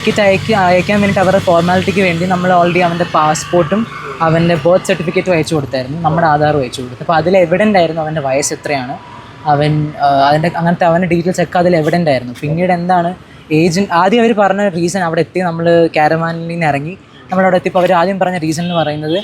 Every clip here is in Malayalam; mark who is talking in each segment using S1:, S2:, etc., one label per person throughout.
S1: ടിക്കറ്റ് അയക്കി അയക്കാൻ വേണ്ടിയിട്ട് അവരുടെ ഫോർമാലിറ്റിക്ക് വേണ്ടി നമ്മൾ ഓൾറെഡി അവന്റെ പാസ്പോർട്ടും അവന്റെ ബർത്ത് സർട്ടിഫിക്കറ്റും അയച്ചു കൊടുത്തായിരുന്നു. നമ്മുടെ ആധാറും അയച്ചു കൊടുത്തു. അപ്പോൾ അതിൽ എവിഡന്റ് ആയിരുന്നു അവന്റെ വയസ്സ് എത്രയാണ്. അവൻ അതിന്റെ അങ്ങനത്തെ അവന്റെ ഡീറ്റെയിൽസ് ഒക്കെ അതിൽ എവിഡന്റ് ആയിരുന്നു. പിന്നീട് എന്താണ് ഏജന്റ് ആദ്യം അവർ പറഞ്ഞ റീസൺ അവിടെ എത്തി നമ്മൾ കാരവാനിൽ നിന്ന് ഇറങ്ങി നമ്മളവിടെ എത്തിയപ്പോൾ അവർ ആദ്യം പറഞ്ഞ റീസൺ എന്ന് പറയുന്നത്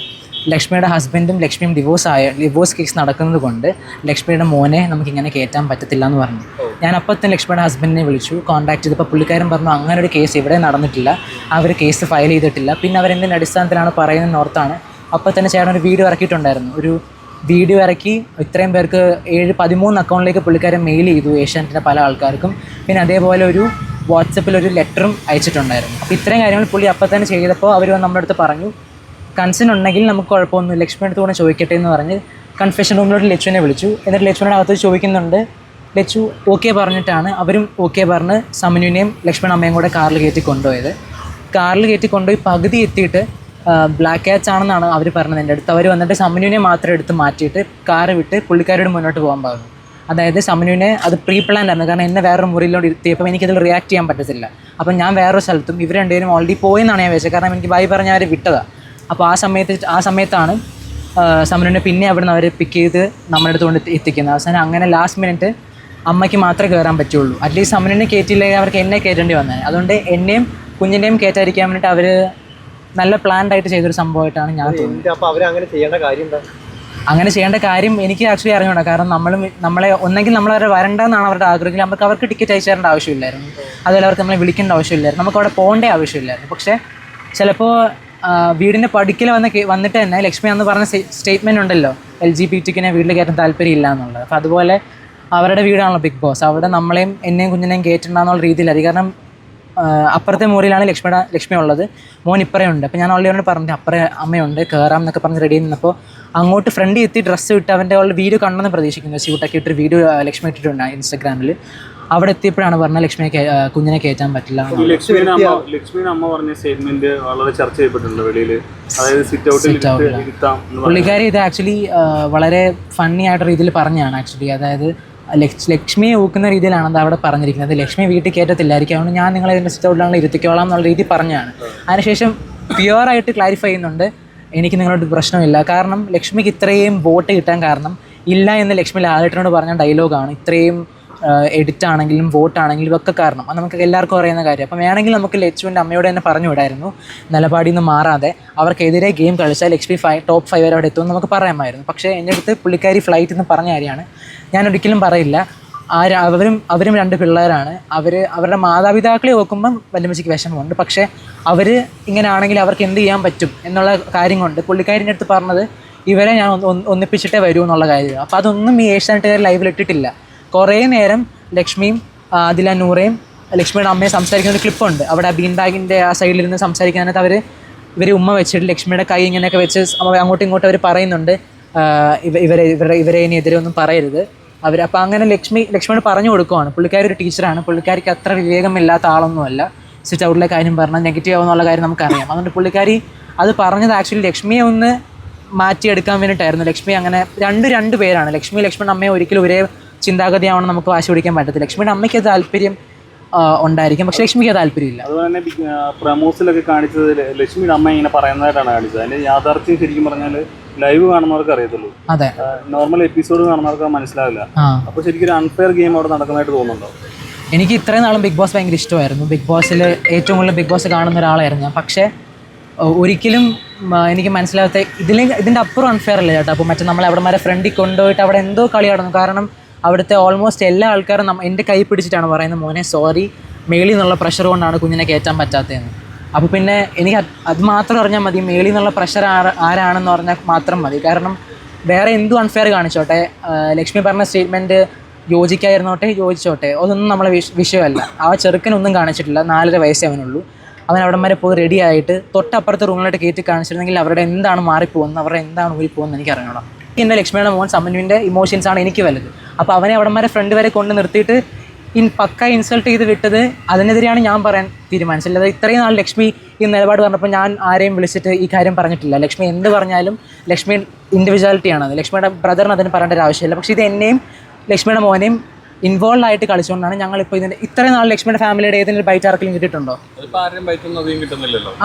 S1: ലക്ഷ്മിയുടെ ഹസ്ബൻഡും ലക്ഷ്മിയും ഡിവോഴ്സ് ആയ ഡിവോഴ്സ് കേസ് നടക്കുന്നത് കൊണ്ട് ലക്ഷ്മിയുടെ മോനെ നമുക്ക് ഇങ്ങനെ കയറ്റാൻ പറ്റത്തില്ല എന്ന് പറഞ്ഞു. ഞാൻ അപ്പം തന്നെ ലക്ഷ്മിയുടെ ഹസ്ബൻഡിനെ വിളിച്ചു. കോൺടാക്ട് ചെയ്തപ്പോൾ പുള്ളിക്കാരൻ പറഞ്ഞു അങ്ങനെ ഒരു കേസ് ഇവിടെ നടന്നിട്ടില്ല. അവർ കേസ് ഫയൽ ചെയ്തിട്ടില്ല. പിന്നെ അവരെന്തിന്റെ അടിസ്ഥാനത്തിലാണ് പറയുന്നത് ഓർത്താണ് അപ്പം തന്നെ ചേട്ടൻ ഒരു വീഡിയോ ഇറക്കിയിട്ടുണ്ടായിരുന്നു. ഒരു വീഡിയോ ഇറക്കി ഇത്രയും പേർക്ക് ഏഴ് പതിമൂന്ന് അക്കൗണ്ടിലേക്ക് പുള്ളിക്കാരൻ മെയിൽ ചെയ്തു ഏഷ്യാനെറ്റിന്റെ പല ആൾക്കാർക്കും. പിന്നെ അതേപോലെ ഒരു വാട്സപ്പിൽ ഒരു ലെറ്ററും അയച്ചിട്ടുണ്ടായിരുന്നു. അപ്പോൾ ഇത്രയും കാര്യങ്ങൾ പുള്ളി അപ്പം തന്നെ ചെയ്തപ്പോൾ അവർ നമ്മുടെ അടുത്ത് പറഞ്ഞു കൺസൺ ഉണ്ടെങ്കിൽ നമുക്ക് കുഴപ്പമൊന്നും ലക്ഷ്മിയുടെ അടുത്ത് കൂടെ ചോദിക്കട്ടെ എന്ന് പറഞ്ഞ് കൺഫെഷൻ റൂമിലോട്ട് ലക്ഷ്മിനെ വിളിച്ചു. എന്നിട്ട് ലക്ഷ്മിയുടെ അകത്ത് ചോദിക്കുന്നുണ്ട് ലച്ചു ഓക്കെ പറഞ്ഞിട്ടാണ് അവരും ഓക്കെ പറഞ്ഞ് സമനുവിനെയും ലക്ഷ്മൺ അമ്മയും കൂടെ കാറിൽ കയറ്റി കൊണ്ടുപോയത്. കാറിൽ കയറ്റി കൊണ്ടുപോയി പകുതി എത്തിയിട്ട് ബ്ലാക്ക് ക്യാറ്റ്സ് ആണെന്നാണ് അവർ പറഞ്ഞത് എന്റെ അടുത്ത്. അവർ വന്നിട്ട് സമനുവിനെ മാത്രം എടുത്ത് മാറ്റിയിട്ട് കാറ് വിട്ട് പുള്ളിക്കാരോട് മുന്നോട്ട് പോകാൻ പറഞ്ഞു. അതായത് സമനുവിനെ അത് പ്രീ പ്ലാൻ ആയിരുന്നു. കാരണം എന്നെ വേറൊരു മുറിയിലോട്ട് ഇരുത്തിയപ്പോൾ എനിക്കതിൽ റിയാക്ട് ചെയ്യാൻ പറ്റത്തില്ല. അപ്പം ഞാൻ വേറൊരു സ്ഥലത്തും ഇവർ രണ്ടുപേരും ഓൾറെഡി പോയെന്നാണ് ഞാൻ വെച്ചത് കാരണം എനിക്ക് ബൈ പറഞ്ഞ അവർ വിട്ടതാണ് അപ്പോൾ ആ സമയത്ത് ആ സമയത്താണ് സമനുവിനെ പിന്നെ അവിടുന്ന് അവർ പിക്ക് ചെയ്ത് നമ്മുടെ അടുത്ത് കൊണ്ട് എത്തിക്കുന്നത്. അവസാനം അങ്ങനെ ലാസ്റ്റ് മിനിറ്റ് അമ്മയ്ക്ക് മാത്രമേ കയറാൻ പറ്റുള്ളൂ. അറ്റ്ലീസ്റ്റ് സമനുവിനെ കയറ്റിയില്ലെങ്കിൽ അവർക്ക് എന്നെ കയറ്റേണ്ടി വന്നേ. അതുകൊണ്ട് എന്നെയും കുഞ്ഞിനെയും കയറ്റാതിരിക്കാൻ വേണ്ടിയിട്ട് അവർ നല്ല പ്ലാൻഡ് ആയിട്ട് ചെയ്തൊരു സംഭവമായിട്ടാണ് ഞാൻ
S2: അവരങ്ങനെ ചെയ്യേണ്ട കാര്യം
S1: അങ്ങനെ ചെയ്യേണ്ട കാര്യം എനിക്ക് ആക്ച്വലി അറിഞ്ഞൂടാ. കാരണം നമ്മളും നമ്മളെ ഒന്നെങ്കിൽ നമ്മൾ അവരെ വരണ്ടെന്നാണ് അവരുടെ ആഗ്രഹം നമുക്ക് അവർക്ക് ടിക്കറ്റ് അയച്ചു തരേണ്ട ആവശ്യമില്ലായിരുന്നു. അതുപോലെ അവർക്ക് നമ്മളെ വിളിക്കേണ്ട ആവശ്യമില്ലായിരുന്നു. നമുക്ക് അവിടെ പോകേണ്ട ആവശ്യമില്ലായിരുന്നു. പക്ഷേ ചിലപ്പോൾ വീടിന്റെ പടിക്കൽ വന്ന വന്നിട്ട് തന്നെ ലക്ഷ്മി അന്ന് പറഞ്ഞ സ്റ്റേറ്റ്മെന്റ് ഉണ്ടല്ലോ. എൽ ജി ബി ടിക്കിനെ വീട്ടിൽ കയറ്റാൻ താല്പര്യമില്ല എന്നുള്ളത്. അപ്പോൾ അതുപോലെ അവരുടെ വീടാണല്ലോ ബിഗ് ബോസ് അവിടെ നമ്മളെയും എന്നെയും കുഞ്ഞിനെയും കയറ്റണ്ടെന്നുള്ള രീതിയിലായിരിക്കും. കാരണം അപ്പുറത്തെ മുറിയിലാണ് ലക്ഷ്മിയുടെ ലക്ഷ്മി ഉള്ളത്. മോൻ ഇപ്പറേ ഉണ്ട് അപ്പോൾ ഞാൻ ഓൾറെഡി പറഞ്ഞു അപ്പറേ അമ്മയുണ്ട്. കയറാം എന്നൊക്കെ പറഞ്ഞ് റെഡി നിന്നപ്പോൾ അങ്ങോട്ട് ഫ്രണ്ട് എത്തി ഡ്രസ്സ് ഇട്ട് അവന്റെ അവളുടെ വീഡിയോ കണ്ടെന്ന് പ്രതീക്ഷിക്കുന്നു. സ്യൂട്ടൊക്കെ ഇട്ടൊരു വീഡിയോ ലക്ഷ്മി ഇട്ടിട്ടുണ്ട് ഇൻസ്റ്റാഗ്രാമിൽ അവിടെ എത്തിയപ്പോഴാണ് പറഞ്ഞത് ലക്ഷ്മിയെ കുഞ്ഞിനെ കയറ്റാൻ പറ്റില്ല
S3: ലക്ഷ്മിയുടെ അമ്മ പറഞ്ഞ സ്റ്റേറ്റ്മെന്റ് വളരെ ചർച്ച ചെയ്യപ്പെട്ടിട്ടുണ്ട് വെളിയിൽ അതായത് സിറ്റ് ഔട്ടിൽ.
S1: പുള്ളിക്കാരി ഇത് ആക്ച്വലി വളരെ ഫണ്ണി ആയിട്ട് രീതിയിൽ പറഞ്ഞാണ് ആക്ച്വലി അതായത് ലക്ഷ്മിയെ ഊക്കുന്ന രീതിയിലാണ് അത് അവിടെ പറഞ്ഞിരിക്കുന്നത്. ലക്ഷ്മി വീട്ടിൽ കയറ്റത്തില്ലായിരിക്കും. അതുകൊണ്ട് ഞാൻ നിങ്ങളെ ഇതിന്റെ സിറ്റൗട്ടിലാണ് ഇരുത്തിക്കോളാം എന്നുള്ള രീതി പറഞ്ഞാണ്. അതിനുശേഷം പ്യുവറായിട്ട് ക്ലാരിഫൈ ചെയ്യുന്നുണ്ട്. എനിക്ക് നിങ്ങളോട് പ്രശ്നമില്ല. കാരണം ലക്ഷ്മിക്ക് ഇത്രയും വോട്ട് കിട്ടാൻ കാരണം ഇല്ല എന്ന് ലക്ഷ്മി ലാലേട്ടനോട് പറഞ്ഞ ഡയലോഗാണ്. ഇത്രയും എഡിറ്റ് ആണെങ്കിലും വോട്ട് ആണെങ്കിലും ഒക്കെ കാരണം. അത് നമുക്ക് എല്ലാവർക്കും അറിയുന്ന കാര്യം. അപ്പം വേണമെങ്കിൽ നമുക്ക് ലച്ചുവിന്റെ അമ്മയോട് തന്നെ പറഞ്ഞു വിടായിരുന്നു. നിലപാടിൽ നിന്ന് മാറാതെ അവർക്കെതിരെ ഗെയിം കളിച്ചാൽ ലക്ഷ്മി ഫൈവ് ടോപ്പ് ഫൈവ് വരെ അവിടെ എത്തുമെന്ന് നമുക്ക് പറയാമായിരുന്നു. പക്ഷേ എന്റെ അടുത്ത് പുള്ളിക്കാരി ഫ്ലൈറ്റ് എന്ന് പറഞ്ഞ കാര്യമാണ്. ഞാൻ ഒരിക്കലും പറയില്ല. ആ അവരും അവരും രണ്ട് പിള്ളേരാണ്. അവർ അവരുടെ മാതാപിതാക്കളെ നോക്കുമ്പം വല്യമ്മച്ചിക്ക് വിഷമമുണ്ട്. പക്ഷേ അവർ ഇങ്ങനെ ആണെങ്കിൽ അവർക്ക് എന്ത് ചെയ്യാൻ പറ്റും എന്നുള്ള കാര്യം കൊണ്ട് പുള്ളിക്കാരിന്റെ അടുത്ത് പറഞ്ഞത് ഇവരെ ഞാൻ ഒന്ന് ഒന്ന് ഒന്നിപ്പിച്ചിട്ടേ വരൂ എന്നുള്ള കാര്യമാണ്. അപ്പോൾ അതൊന്നും ഈ ഏഷ്യാനെറ്റുകാർ ലൈവിൽ ഇട്ടിട്ടില്ല. കുറേ നേരം ലക്ഷ്മിയും അതില നൂറയും ലക്ഷ്മിയുടെ അമ്മയും സംസാരിക്കുന്ന ഒരു ക്ലിപ്പുണ്ട്. അവിടെ ബീൻ ബാഗിന്റെ ആ സൈഡിലിരുന്ന് സംസാരിക്കാനായിട്ട് അവർ ഇവർ ഉമ്മ വെച്ചിട്ട് ലക്ഷ്മിയുടെ കൈ ഇങ്ങനെയൊക്കെ വെച്ച് അങ്ങോട്ടും ഇങ്ങോട്ടും അവർ പറയുന്നുണ്ട്. ഇവ- ഇവരെ ഇവരെ ഇവരെ ഇനി എതിരെ ഒന്നും പറയരുത്. അവർ അപ്പോൾ അങ്ങനെ ലക്ഷ്മി ലക്ഷ്മിയോട് പറഞ്ഞു കൊടുക്കുവാണ്. പുള്ളിക്കാരി ഒരു ടീച്ചറാണ് പുള്ളിക്കാരിക്ക് അത്ര വിവേകമില്ലാത്ത ആളൊന്നുമല്ല. സ്വിച്ച് ഔട്ടിലെ കാര്യം പറഞ്ഞാൽ നെഗറ്റീവ് ആവുന്നുള്ള കാര്യം നമുക്കറിയാം. അതുകൊണ്ട് പുള്ളിക്കാരി അത് പറഞ്ഞത് ആക്ച്വലി ലക്ഷ്മിയെ ഒന്ന് മാറ്റിയെടുക്കാൻ വേണ്ടിയിട്ടായിരുന്നു. ലക്ഷ്മി അങ്ങനെ രണ്ട് രണ്ട് പേരാണ്. ലക്ഷ്മി ലക്ഷ്മൺ അമ്മയെ ഒരിക്കലും ഒരേ ചിന്താഗതിയാവണം നമുക്ക് വാശി പിടിക്കാൻ പറ്റത്തില്ല. ലക്ഷ്മിയുടെ അമ്മയ്ക്ക് താല്പര്യം ഉണ്ടായിരിക്കും. പക്ഷെ ലക്ഷ്മിക്ക് താല്പര്യമില്ല
S3: അതുപോലെ തന്നെ പ്രമോസിലൊക്കെ കാണിച്ചത് ലക്ഷ്മിയുടെ അമ്മ ഇങ്ങനെ പറയുന്നതായിട്ടാണ് കാണിച്ചത്. അതിന്റെ യാഥാർത്ഥ്യം ശരിക്കും പറഞ്ഞാൽ ലൈവ് കാണുന്നവർക്ക് അറിയത്തുള്ളൂ.
S1: അതെ.
S3: നോർമൽ എപ്പിസോഡ് കാണുന്നവർക്ക് മനസ്സിലാവില്ല. അപ്പൊ ശരിക്കും ഒരു അൺഫെയർ ഗെയിം അവിടെ നടക്കുന്നതായിട്ട് തോന്നുന്നുണ്ടോ?
S1: എനിക്ക് ഇത്രയും നാളും ബിഗ് ബോസ് ഭയങ്കര ഇഷ്ടമായിരുന്നു. ബിഗ് ബോസിൽ ഏറ്റവും കൂടുതൽ ബിഗ് ബോസ് കാണുന്ന ഒരാളായിരുന്നു ഞാൻ. പക്ഷേ ഒരിക്കലും എനിക്ക് മനസ്സിലാവാത്ത ഇതിലെ ഇതിന്റെ അപ്പുറം അൺഫെയർ അല്ല ചേട്ടാ? അപ്പോൾ മറ്റേ നമ്മളെ അവിടെ വരെ ഫ്രണ്ടിൽ കൊണ്ടുപോയിട്ട് അവിടെ എന്തോ കളി നടന്നു. കാരണം അവിടുത്തെ ഓൾമോസ്റ്റ് എല്ലാ ആൾക്കാരും നമ്മൾ എന്റെ കൈ പിടിച്ചിട്ടാണ് പറയുന്നത് മോനെ സോറി മേളിൽ നിന്നുള്ള പ്രഷർ കൊണ്ടാണ് കുഞ്ഞിനെ കയറ്റാൻ പറ്റാത്തതെന്ന്. അപ്പോൾ പിന്നെ എനിക്ക് അത് മാത്രം അറിഞ്ഞാൽ മതി. മേളിൽ നിന്നുള്ള പ്രഷർ ആരാണെന്ന് പറഞ്ഞാൽ മാത്രം മതി. കാരണം വേറെ എന്തും അൺഫെയർ കാണിച്ചോട്ടെ. ലക്ഷ്മി പറഞ്ഞ സ്റ്റേറ്റ്മെന്റ് യോജിക്കായിരുന്നോട്ടെ യോജിച്ചോട്ടെ. അതൊന്നും നമ്മളെ വിഷ വിഷയമല്ല. ആ ചെറുക്കനൊന്നും കാണിച്ചിട്ടില്ല. നാലര വയസ്സേ അവനുള്ളൂ. അവൻ അവിടെ വരെ പോയി റെഡി ആയിട്ട് തൊട്ടപ്പുറത്തെ റൂമിലോട്ട് കയറ്റി കാണിച്ചിരുന്നെങ്കിൽ അവരുടെ എന്താണ് മാറിപ്പോകുന്നത്? അവരുടെ എന്താണ് ഊരിപ്പോകുന്നത് എനിക്ക് അറിയണം എന്റെ ലക്ഷ്മിയുടെ മോൻ സമന്വിന്റെ ഇമോഷൻസാണ് എനിക്ക് വലുത്. അപ്പോൾ അവനെ അവിടെ വരെ ഫ്രണ്ട് വരെ കൊണ്ട് നിർത്തിയിട്ട് ഇൻ പക്ക ഇൻസൾട്ട് ചെയ്ത് വിട്ടത് അതിനെതിരെയാണ് ഞാൻ പറയാൻ തീരുമാനിച്ചത്. അതായത് ഇത്രയും നാൾ ലക്ഷ്മി ഈ നിലപാട് പറഞ്ഞപ്പോൾ ഞാൻ ആരെയും വിളിച്ചിട്ട് ഈ കാര്യം പറഞ്ഞിട്ടില്ല. ലക്ഷ്മി എന്ത് പറഞ്ഞാലും ലക്ഷ്മി ഇൻഡിവിജ്വാലിറ്റിയാണ് അത് ലക്ഷ്മിയുടെ ബ്രദറിന് അതിന് പറയേണ്ട ഒരു ആവശ്യമില്ല. പക്ഷേ ഇത് എന്നെയും ലക്ഷ്മിയുടെ മോനെയും ഇൻവോൾവ് ആയിട്ട് കളിച്ചുകൊണ്ടാണ് ഞങ്ങൾ ഇപ്പോൾ ഇതിന്റെ ഇത്രയും നാൾ ലക്ഷ്മിയുടെ ഫാമിലിയുടെ ഏതെങ്കിലും ബൈറ്റ് ആർക്കെങ്കിലും കിട്ടിയിട്ടുണ്ടോ?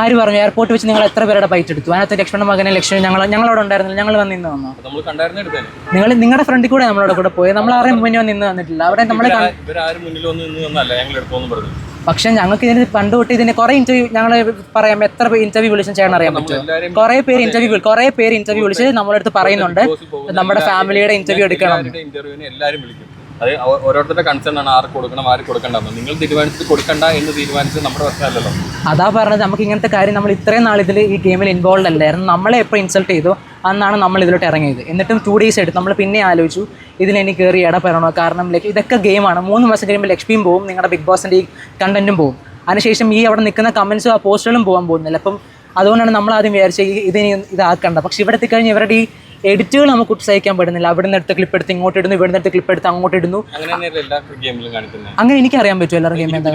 S3: ആരും
S1: പറഞ്ഞു? എയർപോർട്ട് വെച്ച് നിങ്ങൾ എത്ര പേരുടെ ബൈറ്റ് എടുത്തു? അതിനകത്ത് ലക്ഷ്മണ മകനെ ലക്ഷ്മി ഞങ്ങൾ ഞങ്ങളോട് ഉണ്ടായിരുന്നില്ല. ഞങ്ങൾ വന്ന് നിന്ന് വന്നു? നിങ്ങൾ നിങ്ങളുടെ ഫ്രണ്ടിൽ കൂടെ നമ്മളോട് കൂടെ പോയി. നമ്മൾ ആരെയും മുന്നേ വന്ന് നിന്ന് വന്നിട്ടില്ല. അവിടെ നമ്മളെ പക്ഷെ ഞങ്ങൾക്ക് ഇതിന് പണ്ട് തൊട്ട് ഇതിന് കുറെ ഇന്റർവ്യൂ ഞങ്ങൾ പറയാം എത്ര ഇന്റർവ്യൂ വിളിച്ചു ചേട്ടൻ അറിയാൻ
S3: പറ്റും
S1: കുറെ പേര് ഇന്റർവ്യൂ കുറെ പേര് ഇന്റർവ്യൂ വിളിച്ച് നമ്മളടുത്ത് പറയുന്നുണ്ട്. നമ്മുടെ ഫാമിലിയുടെ ഇന്റർവ്യൂ എടുക്കണം.
S3: അത് ഓരോരുത്തരുടെ കൺസേൺ ആണ് ആർക്ക് കൊടുക്കണം ആർക്ക് കൊടുക്കണ്ടെന്ന് നിങ്ങൾ തീരുമാനിച്ച് കൊടുക്കണ്ട എന്ന് തീരുമാനിച്ചത് നമ്മുടെ പ്രശ്നമല്ലല്ലോ.
S1: അതാ പറഞ്ഞത് നമുക്ക് ഇങ്ങനത്തെ കാര്യം നമ്മൾ ഇത്രയും നാൾ ഇതിൽ ഈ ഗെയിമിൽ ഇൻവോൾവ് അല്ലായിരുന്നു. നമ്മളെ എപ്പോൾ ഇൻസൾട്ട് ചെയ്തു അന്നാണ് നമ്മൾ ഇതിലോട്ട് ഇറങ്ങിയത്. എന്നിട്ടും ടു ഡേയ്സ് എടുത്ത് നമ്മൾ പിന്നെ ആലോചിച്ചു ഇതിലെനിക്ക് കയറി ഇടപെടണോ കാരണം ലൈക്ക് ഇതൊക്കെ ഗെയിമാണ് മൂന്ന് മാസം കഴിയുമ്പോൾ ലക്ഷ്മിയും പോകും നിങ്ങളുടെ ബിഗ് ബോസിന്റെ ഈ കണ്ടന്റും പോകും അതിനുശേഷം ഈ അവിടെ നിൽക്കുന്ന കമൻസും ആ പോസ്റ്റുകളും പോകാൻ പോകുന്നില്ല. അപ്പം അതുകൊണ്ടാണ് നമ്മൾ ആദ്യം വിചാരിച്ചത് ഇതിന് ഇതാക്കണ്ട പക്ഷെ ഇവിടെ എത്തിക്കഴിഞ്ഞ് ഇവരുടെ ഈ എഡിറ്റുകൾ നമുക്ക് സഹിക്കാൻ പറ്റുന്നില്ല. അവിടെ നിന്ന് എടുത്ത് ക്ലിപ്പ് എടുത്ത് ഇങ്ങോട്ട് ഇടുന്നു ഇവിടെ നിന്ന് എടുത്ത് ക്ലിപ്പ് എടുത്ത് അങ്ങോട്ട് ഇടുന്നു.
S3: അങ്ങനെ
S1: എനിക്ക് അറിയാൻ പറ്റും എല്ലാവരും ഗെയിം എന്താ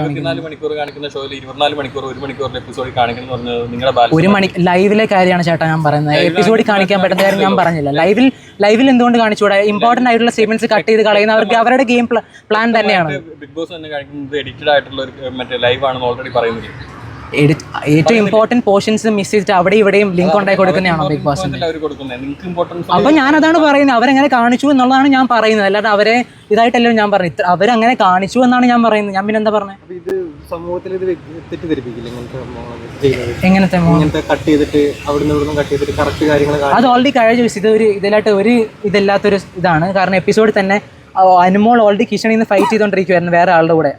S3: ഒരു
S1: മണി ലൈവിലെ കാര്യമാണ് ചേട്ടാ ഞാൻ പറയുന്നത്. എപ്പിസോഡിൽ കാണിക്കാൻ പറ്റുന്ന കാര്യം ഞാൻ പറഞ്ഞില്ല. ലൈവിൽ ലൈവിൽ എന്തുകൊണ്ട് കാണിച്ചുകൂടാ? ഇമ്പോർട്ടന്റ് ആയിട്ടുള്ള സ്റ്റേറ്റ്മെന്റ്സ് കട്ട് ചെയ്ത് കളയുന്ന അവർക്ക് അവരുടെ ഗെയിം പ്ലാൻ തന്നെയാണ്.
S3: ബിഗ് ബോസ് തന്നെ കാണിക്കുന്നത്. എഡിറ്റഡ് ആയിട്ടുള്ള ഒരു മറ്റേ ലൈവ് ആണെന്ന് ഓൾറെഡി പറയുന്നത്
S1: ഏറ്റവും ഇമ്പോർട്ടന്റ് പോർഷൻസ് മിസ് ചെയ്തിട്ട് അവിടെ ഇവിടെയും ലിങ്ക് ഉണ്ടായി കൊടുക്കുന്നതാണോ ബിഗ്
S3: ബോസ്
S1: അപ്പൊ ഞാൻ അതാണ് പറയുന്നത്. അവരെങ്ങനെ കാണിച്ചു എന്നുള്ളതാണ് ഞാൻ പറയുന്നത്. അല്ലാതെ അവരെ ഇതായിട്ടല്ലോ ഞാൻ പറഞ്ഞത്. ഇത്ര- അവരങ്ങനെ കാണിച്ചു എന്നാണ് ഞാൻ പറയുന്നത്. ഞാൻ പിന്നെന്താ പറഞ്ഞത്
S2: ഇത് സമൂഹത്തിൽ ഇത് തെറ്റിദ്ധരിപ്പിക്കില്ല ഇങ്ങനത്തെ
S1: എങ്ങനത്തെ
S2: കട്ട് ചെയ്തിട്ട് അവിടുന്ന് ഇവിടുന്ന് കട്ട് ചെയ്തിട്ട് കറക്റ്റ് കാര്യങ്ങൾ
S1: അത് ഓൾറെഡി കഴിഞ്ഞ ദിവസം ഇത് ഒരു ഇതിലായിട്ട് ഒരു ഇതല്ലാത്തൊരു ഇതാണ്. കാരണം എപ്പിസോഡ് തന്നെ അനുമോൾ ഓൾറെഡി കിഷണിൽ നിന്ന് ഫൈറ്റ് ചെയ്തുകൊണ്ടിരിക്കുവായിരുന്നു വേറെ ആളുടെ കൂടെ.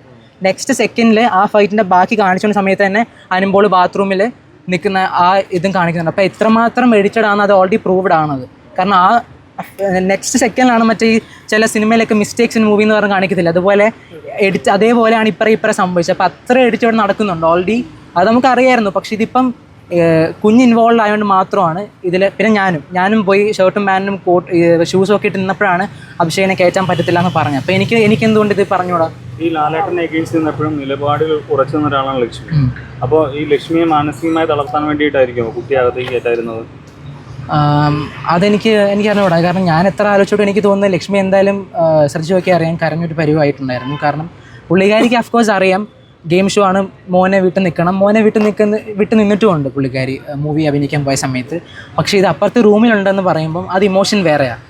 S1: നെക്സ്റ്റ് സെക്കൻഡിൽ ആ ഫൈറ്റിന്റെ ബാക്കി കാണിച്ചുകൊണ്ട സമയത്ത് തന്നെ അനുമ്പോൾ ബാത്റൂമിൽ നിൽക്കുന്ന ആ ഇതും കാണിക്കുന്നുണ്ട്. അപ്പോൾ എത്രമാത്രം എഡിറ്റഡ് ആണ് അത് ഓൾറെഡി പ്രൂവ്ഡ് ആണത്. കാരണം ആ നെക്സ്റ്റ് സെക്കൻഡിലാണ് മറ്റേ ഈ ചില സിനിമയിലൊക്കെ മിസ്റ്റേക്സ് ഇൻ മൂവി എന്ന് പറഞ്ഞ് കാണിക്കത്തില്ല? അതുപോലെ എഡിറ്റ് അതേപോലെയാണ് ഇപ്പറേ ഇപ്പറേ സംഭവിച്ചത്. അപ്പോൾ അത്ര എഡിറ്റ് ഇവിടെ നടക്കുന്നുണ്ട് ഓൾറെഡി അത് നമുക്ക് അറിയായിരുന്നു പക്ഷെ ഇതിപ്പം കുഞ്ഞ് ഇൻവോൾവ് ആയതുകൊണ്ട് മാത്രമാണ് ഇതിൽ പിന്നെ ഞാനും. ഞാനും പോയി ഷർട്ടും പാന്റും കോട്ട് ഷൂസും ഒക്കെ ഇട്ട് നിന്നപ്പോഴാണ് അഭിഷേകിനെ കയറ്റാൻ പറ്റത്തില്ല എന്ന് പറഞ്ഞത്. അപ്പോൾ എനിക്ക് എനിക്ക് എന്തുകൊണ്ട് ഇത് പറഞ്ഞുകൂടാ
S3: ഈ ലാലേട്ടനെ എഗെയിൻസ്റ്റ് നിന്നപ്പോഴും നിലപാടിൽ ഉറച്ചു നിന്ന ഒരാളാണ് ലക്ഷ്മി. അപ്പോൾ ഈ ലക്ഷ്മിയെ മാനസികമായി തളർത്താൻ വേണ്ടിയിട്ടായിരിക്കും കുട്ടി അകത്തേക്ക് കയറ്റായിരുന്നത്
S1: അതെനിക്ക് എനിക്ക് അറിഞ്ഞുകൂടാ കാരണം ഞാൻ എത്ര ആലോചിച്ചോട്ടും എനിക്ക് തോന്നുന്നത് ലക്ഷ്മി എന്തായാലും ശ്രദ്ധിച്ച് നോക്കി അറിയാൻ കരഞ്ഞൊരു പരിവായിട്ടുണ്ടായിരുന്നു. കാരണം പുള്ളിക്കാരിക്ക് അഫ്കോഴ്സ് അറിയാം. ഗെയിം ഷോ ആണ് മോനെ വീട്ടിൽ നിൽക്കണം മോനെ വീട്ടിൽ നിൽക്കുന്ന വിട്ട് നിന്നിട്ടുമുണ്ട് പുള്ളിക്കാരി മൂവി അഭിനയിക്കാൻ പോയ സമയത്ത്. പക്ഷേ ഇത് അപ്പുറത്ത് റൂമിലുണ്ടെന്ന് പറയുമ്പം അത് ഇമോഷൻ വേറെയാണ്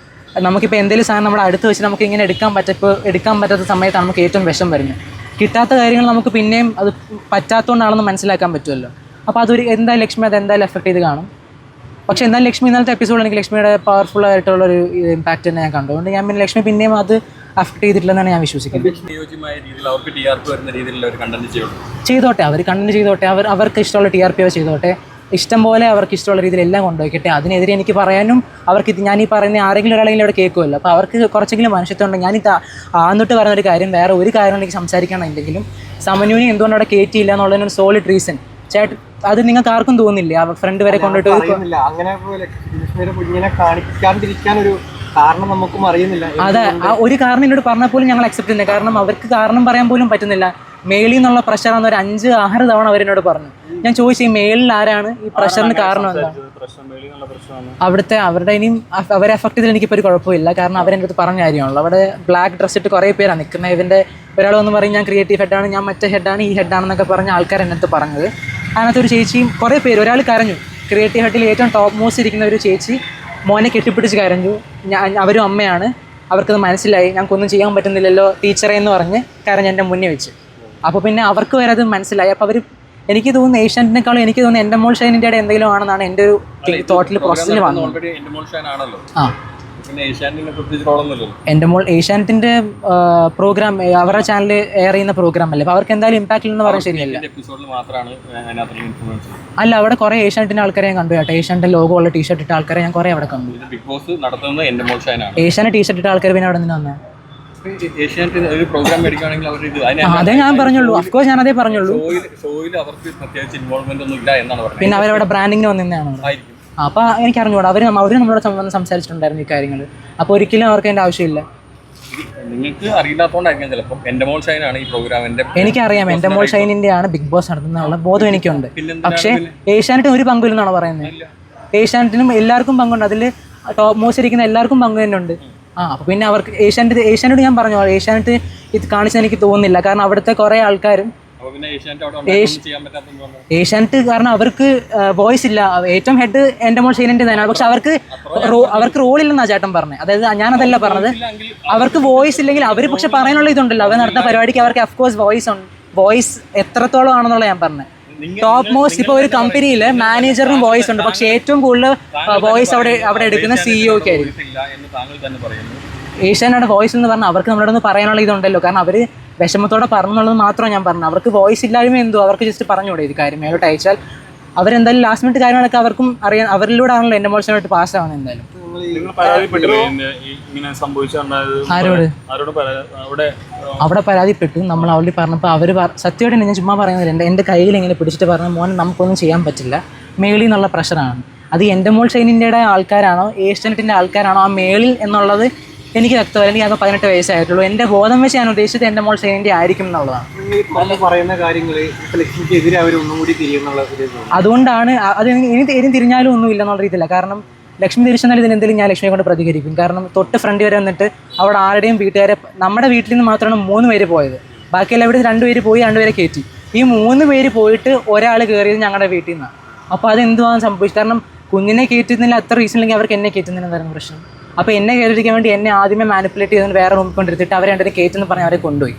S1: നമുക്കിപ്പോൾ എന്തെങ്കിലും സാധനം നമ്മുടെ അടുത്ത് വെച്ച് നമുക്ക് ഇങ്ങനെ എടുക്കാൻ പറ്റപ്പോൾ എടുക്കാൻ പറ്റാത്ത സമയത്താണ് നമുക്ക് ഏറ്റവും വിഷം വരുന്നത്. കിട്ടാത്ത കാര്യങ്ങൾ നമുക്ക് പിന്നെയും അത് പറ്റാത്തതുകൊണ്ടാണെന്ന് മനസ്സിലാക്കാൻ പറ്റുമല്ലോ. അപ്പോൾ അതൊരു എന്തായാലും ലക്ഷ്മി അത് എന്തായാലും എഫക്ട് ചെയ്ത് കാണും. പക്ഷെ എന്നാലും ലക്ഷ്മി ഇന്നലത്തെ എപ്പിസോഡ് എനിക്ക് ലക്ഷ്മിയുടെ പവർഫുൾ ആയിട്ടുള്ള ഒരു ഇമ്പാക്ട് തന്നെ ഞാൻ കണ്ടു. അതുകൊണ്ട് ഞാൻ പിന്നെ ലക്ഷ്മി പിന്നെയും അത് അഫക്ട് ചെയ്തിട്ടില്ലെന്നാണ് ഞാൻ വിശ്വസിക്കുന്നത്. ചെയ്തോട്ടെ അവർ കണ്ടന്റ് ചെയ്തോട്ടെ അവർ അവർക്ക് ഇഷ്ടമുള്ള ടി ആർ പി അവർ ചെയ്തോട്ടെ. ഇഷ്ടം പോലെ അവർക്ക് ഇഷ്ടമുള്ള രീതിയിൽ എല്ലാം കൊണ്ടുപോയിക്കട്ടെ. അതിനെതിരെ എനിക്ക് പറയാനും അവർക്ക് ഇത് ഞാൻ ഈ പറയുന്ന ആരെങ്കിലും ഒരാളെങ്കിലും അവിടെ കേൾക്കുമല്ലോ. അപ്പോൾ അവർക്ക് കുറച്ചെങ്കിലും മനുഷ്യത്വം ഉണ്ട്. ഞാൻ ഇത് ആന്നിട്ട് പറയുന്ന ഒരു കാര്യം വേറെ ഒരു കാര്യം എനിക്ക് സംസാരിക്കണമെന്നുണ്ടെങ്കിലും സമന്യൂനി എന്തുകൊണ്ട് അവിടെ കയറ്റിയില്ല എന്നുള്ളതിനൊരു സോളിഡ് റീസൺ ചേട്ടൻ അത് നിങ്ങൾക്ക് ആർക്കും തോന്നില്ലേ? ആ ഫ്രണ്ട് വരെ കൊണ്ടിട്ട്
S2: അങ്ങനെ പോലെ കാണിക്കാണ്ടിരിക്കാൻ ഒരു കാരണം നമുക്കും അറിയുന്നില്ല.
S1: അതെ ആ ഒരു കാരണം എന്നോട് പറഞ്ഞാൽ പോലും ഞങ്ങൾ അക്സെപ്റ്റ് ചെയ്യുന്നില്ല. കാരണം അവർക്ക് കാരണം പറയാൻ പോലും പറ്റുന്നില്ല. മേളിൽ നിന്നുള്ള പ്രഷറാന്ന് ഒരു അഞ്ച് ആറ് തവണ അവരെന്നോട് പറഞ്ഞു. ഞാൻ ചോദിച്ചു ഈ മേളിൽ ആരാണ്? ഈ പ്രഷറിന് കാരണം എന്താ? അവിടുത്തെ അവരുടെ ഇനിയും അവരെ എഫക്ട് ചെയ്തതിൽ എനിക്കിപ്പോൾ ഒരു കുഴപ്പമില്ല. കാരണം അവരെന്റെ അടുത്ത് പറഞ്ഞ കാര്യമാണല്ലോ. അവിടെ ബ്ലാക്ക് ഡ്രസ് ഇട്ട് കുറേ പേരാണ് നിൽക്കുന്നത്. ഇവന്റെ ഒരാൾ വന്ന് പറയും ഞാൻ ക്രിയേറ്റീവ് ഹെഡാണ് ഞാൻ മറ്റേ ഹെഡാണ് ഈ ഹെഡാണെന്നൊക്കെ പറഞ്ഞ ആൾക്കാർ എന്റെ അടുത്ത് പറഞ്ഞത്. അതിനകത്ത് ഒരു ചേച്ചിയും കുറേ പേര് ഒരാൾ കരഞ്ഞു. ക്രിയേറ്റീവ് ഹെഡിൽ ഏറ്റവും ടോപ്പ് മോസ്റ്റ് ഇരിക്കുന്ന ഒരു ചേച്ചി മോനെ കെട്ടിപ്പിടിച്ച് കരഞ്ഞു. ഞാൻ അവരും അമ്മയാണ്. അവർക്കത് മനസ്സിലായി. ഞങ്ങൾക്കൊന്നും ചെയ്യാൻ പറ്റുന്നില്ലല്ലോ ടീച്ചറെ എന്ന് പറഞ്ഞ് കരഞ്ഞ് എന്റെ മുന്നേ വെച്ച്. അപ്പോൾ പിന്നെ അവർക്ക് വരെ അത് മനസ്സിലായി. അപ്പോൾ അവർ എനിക്ക് തോന്നുന്നു ഏഷ്യാനെറ്റിനേക്കാളും എനിക്ക് തോന്നുന്നു എന്റെ മോൾ ഷൈനിന്റെ എന്തെങ്കിലും ആണെന്നാണ് എന്റെ ഒരു തോട്ടിൽ പ്രോസസ്സിൽ വന്നത്. ആ. എന്റെ മോൾ ഏഷ്യാനെറ്റിന്റെ പ്രോഗ്രാം അവരുടെ ചാനൽ എയർ ചെയ്യുന്ന പ്രോഗ്രാം അല്ലേ? അവർക്ക് എന്തായാലും ഇമ്പാക്ട് എന്ന് പറയാൻ ശരിയല്ല. അല്ല അവിടെ കുറെ ഏഷ്യാനെറ്റിന്റെ ആൾക്കാരെ ഞാൻ കണ്ടു കേട്ടോ. ഏഷ്യാനെറ്റ് ലോഗോ ഉള്ള ടീഷർട്ട് ഇട്ട ആൾക്കാരെ ഞാൻ കുറെ അവിടെ കണ്ടു.
S3: ബിഗ് ബോസ് നടത്തുന്നത് എന്റെ മോൾ ഷാനാണ്
S1: ഏഷ്യാനെ ടീഷർട്ട് ഇട്ട ആൾക്കാർ പിന്നെ അവിടെ നിന്ന് വന്നേ? അതേ ഞാൻ പറഞ്ഞുള്ളൂ. അഫ്കോഴ്സ് ഞാൻ അതേ പറഞ്ഞുള്ളൂ. പിന്നെ അവരവിടെ ബ്രാൻഡിങ്ങിന്
S3: ആയിരിക്കും.
S1: അപ്പോൾ എനിക്ക് അറിഞ്ഞുകൂടാ അവർ അവർ നമ്മളോട് വന്ന് സംസാരിച്ചിട്ടുണ്ടായിരുന്നു ഈ കാര്യങ്ങൾ അപ്പോൾ ഒരിക്കലും അവർക്ക് അതിന്റെ ആവശ്യമില്ല.
S3: നിങ്ങൾക്ക് അറിയില്ലാത്തതുകൊണ്ടായിരിക്കും ചിലപ്പം. എന്റെ മോൾ ഷൈനാണ് ഈ
S1: എനിക്കറിയാം. എന്റെ മോൾ ഷൈനിന്റെ ആണ് ബിഗ് ബോസ് നടത്തുന്നുള്ള ബോധം എനിക്കുണ്ട്. പക്ഷേ ഏഷ്യാനെറ്റിന് ഒരു പങ്കില്ലെന്നാണ് പറയുന്നത് ഏഷ്യാനെറ്റിനും എല്ലാവർക്കും പങ്കുണ്ട്. അതിൽ ടോപ്പ് മോസ്റ്റ് ഇരിക്കുന്ന എല്ലാവർക്കും പങ്ക് തന്നെ ഉണ്ട് ആ അപ്പോൾ പിന്നെ അവർക്ക് ഏഷ്യാനെറ്റ് ഏഷ്യാനോട് ഞാൻ പറഞ്ഞു ഏഷ്യാനെറ്റ് ഇത് കാണിച്ചെന്ന് എനിക്ക് തോന്നുന്നില്ല. കാരണം അവിടുത്തെ കുറേ ആൾക്കാരും
S2: ഏഷ്യാനെറ്റ്
S1: കാരണം അവർക്ക് വോയിസ് ഇല്ല. ഏറ്റവും ഹെഡ് എന്റെ മോൾ ഷെയ്നന്റെ തന്നെയാണ് പക്ഷെ അവർക്ക് അവർക്ക് റോൾ ഇല്ലെന്നാ ചേട്ടൻ പറഞ്ഞത് അതായത് ഞാനതല്ല പറഞ്ഞത്. അവർക്ക് വോയിസ് ഇല്ലെങ്കിൽ അവർ പക്ഷെ പറയാനുള്ള ഇതുണ്ടല്ലോ. അവർ നടത്തുന്ന പരിപാടിക്ക് അവർക്ക് അഫ്കോഴ്സ് വോയിസ് ഉണ്ട്. വോയിസ് എത്രത്തോളം ആണെന്നുള്ള ഞാൻ പറഞ്ഞത് ടോപ്പ് മോസ്റ്റ് ഇപ്പോൾ ഒരു കമ്പനിയിൽ മാനേജറിനും വോയിസ് ഉണ്ട്. പക്ഷെ ഏറ്റവും കൂടുതൽ വോയിസ് അവിടെ അവിടെ എടുക്കുന്ന സിഇഒക്ക് ആയിരിക്കും. ഏഷ്യാനാണ് വോയിസ് എന്ന് പറഞ്ഞാൽ അവർക്ക് നമ്മളോട് ഒന്ന് പറയാനുള്ള ഇതുണ്ടല്ലോ. കാരണം അവർ വിഷമത്തോടെ പറഞ്ഞുള്ളത് മാത്രം ഞാൻ പറഞ്ഞു അവർക്ക് വോയിസ് ഇല്ലായ്മ എന്തോ അവർക്ക് ജസ്റ്റ് പറഞ്ഞുകൂടെ ഇത് കാര്യം. മേലോട്ട് അയച്ചാൽ അവരെന്തായാലും ലാസ്റ്റ് മിനിറ്റ് കാര്യങ്ങളൊക്കെ അവർക്കും അറിയാൻ അവരിലൂടെ ആണല്ലോ എന്റെ മോശമായിട്ട് പാസ് ആവുന്നത് എന്തായാലും.
S3: അവിടെ
S1: അവിടെ പരാതിപ്പെട്ടു. നമ്മൾ അവളി പറഞ്ഞപ്പോൾ അവർ സത്യമായിട്ട് ഞാൻ ചുമ്മാ പറയുന്നില്ല. എന്റെ എന്റെ കയ്യിൽ ഇങ്ങനെ പിടിച്ചിട്ട് പറഞ്ഞ മോൻ നമുക്കൊന്നും ചെയ്യാൻ പറ്റില്ല. മേളിൽ നിന്നുള്ള പ്രഷറാണ് അത് എന്റെ മോൾ ഷൈനിന്റെ ആൾക്കാരാണോ ഏഷ്യനെറ്റിന്റെ ആൾക്കാരാണോ ആ മേളിൽ എന്നുള്ളത് എനിക്ക് വ്യക്തമല്ല എനിക്ക് ആകെ പതിനെട്ട് വയസ്സായിട്ടുള്ളൂ. എന്റെ ബോധം വെച്ച് ഞാൻ ഉദ്ദേശിച്ചത് എന്റെ മോൾ സേനിന്റെ ആയിരിക്കും എന്നുള്ളതാണ്.
S2: പറയുന്ന കാര്യങ്ങൾ
S1: അതുകൊണ്ടാണ് അത് ഇനി ഇനി തിരിഞ്ഞാലും ഒന്നും ഇല്ല എന്നുള്ള രീതിയില്ല. കാരണം ലക്ഷ്മി തിരിച്ചെന്നാൽ ഇതിനെന്തെങ്കിലും ഞാൻ ലക്ഷ്മിയെ കൊണ്ട് പ്രതികരിക്കും. കാരണം തൊട്ട് ഫ്രണ്ട് വരെ വന്നിട്ട് അവിടെ ആരുടെയും വീട്ടുകാരെ നമ്മുടെ വീട്ടിൽ നിന്ന് മാത്രമാണ് മൂന്ന് പേര് പോയത്. ബാക്കിയെല്ലാം ഇവിടെ രണ്ടുപേര് പോയി രണ്ടുപേരെ കയറ്റി ഈ മൂന്ന് പേര് പോയിട്ട് ഒരാൾ കയറിയത് ഞങ്ങളുടെ വീട്ടിൽ നിന്നാണ് അപ്പോൾ അത് എന്തുവാണെന്ന് സംഭവിച്ചു? കാരണം കുഞ്ഞിനെ കയറ്റുന്നില്ല അത്ര റീസൺ ഇല്ലെങ്കിൽ അവർക്ക് എന്നെ കയറ്റുന്നില്ല എന്തായിരുന്നു പ്രശ്നം? അപ്പോൾ എന്നെ കയറിയിരിക്കാൻ വേണ്ടി എന്നെ ആദ്യമേ മാനിപ്പുലേറ്റ് ചെയ്തുകൊണ്ട് വേറെ റൂമിൽ കൊണ്ടിരുത്തിട്ട് അവരെ രണ്ടുപേരും കയറ്റുന്ന പറഞ്ഞ് അവരെ കൊണ്ടുപോയി.